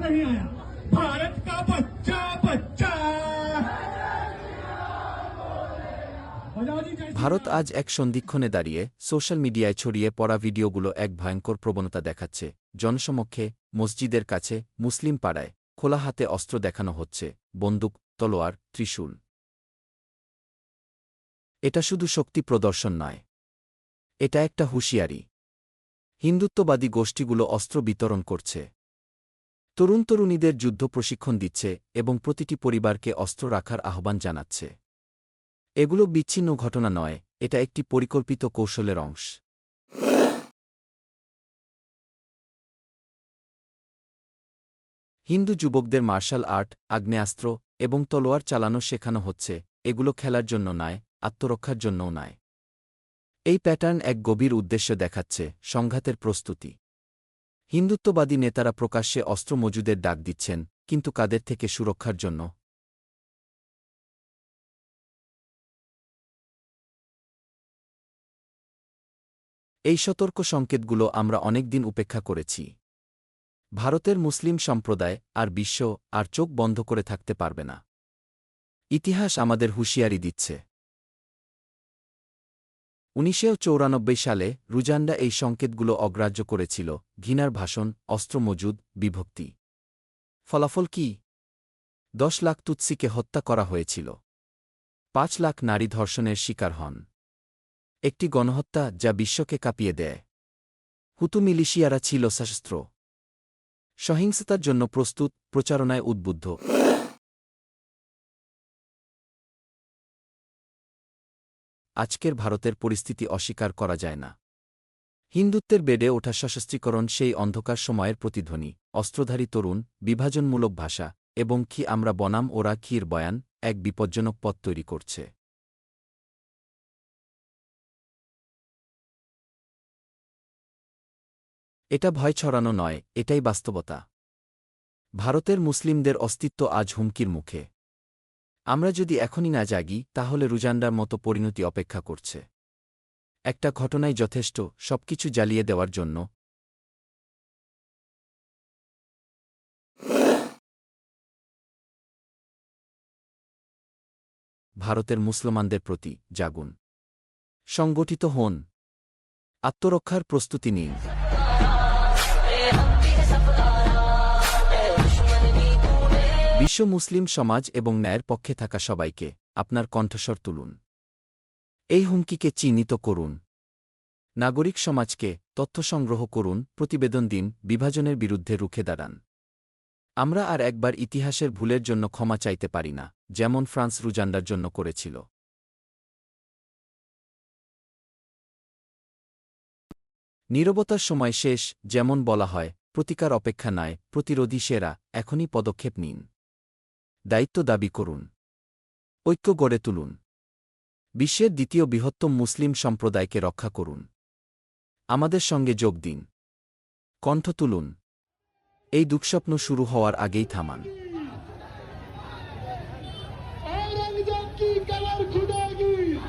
नहीं आया भारत का बच्चा बच्चा बजाओ जी जय श्री ভারত राम। আজ এক সন্ধিক্ষণে দাঁড়িয়ে সোশ্যাল মিডিয়ায় ছড়িয়ে পড়া ভিডিওগুলো এক ভয়ঙ্কর প্রবণতা দেখাচ্ছে জনসমক্ষে মসজিদের কাছে মুসলিম পাড়ায় খোলা হাতে অস্ত্র দেখানো হচ্ছে বন্দুক তলোয়ার ত্রিশূল এটা শুধু শক্তি প্রদর্শন নয় এটা একটা হুঁশিয়ারি হিন্দুত্ববাদী গোষ্ঠীগুলো অস্ত্র বিতরণ করছে তরুণ তরুণীদের যুদ্ধ প্রশিক্ষণ দিচ্ছে এবং প্রতিটি পরিবারকে অস্ত্র রাখার আহ্বান জানাচ্ছে। এগুলো বিচ্ছিন্ন ঘটনা নয়, এটা একটি পরিকল্পিত কৌশলের অংশ। হিন্দু যুবকদের মার্শাল আর্ট, আগ্নেয়াস্ত্র এবং তলোয়ার চালানো শেখানো হচ্ছে, এগুলো খেলার জন্য নয়, আত্মরক্ষার জন্যও নয়। এই প্যাটার্ন এক গভীর উদ্দেশ্য দেখাচ্ছে, সংঘাতের প্রস্তুতি। হিন্দুত্ববাদী নেতারা প্রকাশ্যে অস্ত্র মজুদের ডাক দিচ্ছেন, কিন্তু কাদের থেকে সুরক্ষার জন্য? এই সতর্ক সংকেতগুলো আমরা অনেকদিন উপেক্ষা করেছি। ভারতের মুসলিম সম্প্রদায় আর বিশ্ব আর চোখ বন্ধ করে থাকতে পারবে না। ইতিহাস আমাদের হুঁশিয়ারি দিচ্ছে। উনিশশো চৌরানব্বই সালে রুজান্ডা এই সংকেতগুলো অগ্রাহ্য করেছিল, ঘৃণার ভাষণ, অস্ত্র মজুদ, বিভক্তি। ফলাফল কি? দশ লাখ তুৎসিকে হত্যা করা হয়েছিল। পাঁচ লাখ নারী ধর্ষণের শিকার হন। একটি গণহত্যা যা বিশ্বকে কাঁপিয়ে দেয়। হুতু মিলিশিয়ারা ছিল সশস্ত্র। সহিংসতার জন্য প্রস্তুত, প্রচারণায় উদ্বুদ্ধ। আজকের ভারতের পরিস্থিতি অস্বীকার করা যায় না। হিন্দুত্বের বেডে ওঠা সশস্ত্রীকরণ সেই অন্ধকার সময়ের প্রতিধ্বনি। অস্ত্রধারী তরুণ, বিভাজনমূলক ভাষা, এবং কি আমরা বনাম ওরা ক্ষীর বয়ান, এক বিপজ্জনক পথ তৈরি করছে। এটা ভয় ছড়ানো নয়, এটাই বাস্তবতা। ভারতের মুসলিমদের অস্তিত্ব আজ হুমকির মুখে। আমরা যদি এখনই না জাগি, তাহলে রুজান্ডার মতো পরিণতি অপেক্ষা করছে। একটা ঘটনাই যথেষ্ট, সবকিছু জ্বালিয়ে দেওয়ার জন্য। ভারতের মুসলমানদের প্রতি জাগুন। সংগঠিত হন। আত্মরক্ষার প্রস্তুতি নিন। বিশ্ব মুসলিম সমাজ এবং ন্যায়ের পক্ষে থাকা সবাইকে আপনার কণ্ঠস্বর তুলুন। এই হুমকিকে চিহ্নিত করুন। নাগরিক সমাজকে তথ্য সংগ্রহ করুন, প্রতিবেদন দিন, বিভাজনের বিরুদ্ধে রুখে দাঁড়ান। আমরা আর একবার ইতিহাসের ভুলের জন্য ক্ষমা চাইতে পারি না, যেমন ফ্রান্স রুজান্ডার জন্য করেছিল। নীরবতার সময় শেষ, যেমন বলা হয়, প্রতিকার অপেক্ষা নয় প্রতিরোধী সেরা, এখনই পদক্ষেপ নিন। দায়িত্ব দাবি করুন। ঐক্য গড়ে তুলুন। বিশ্বের দ্বিতীয় বৃহত্তম মুসলিম সম্প্রদায়কে রক্ষা করুন। আমাদের সঙ্গে যোগ দিন। কণ্ঠ তুলুন। এই দুঃস্বপ্ন শুরু হওয়ার আগেই থামান। की कलर खुदेगी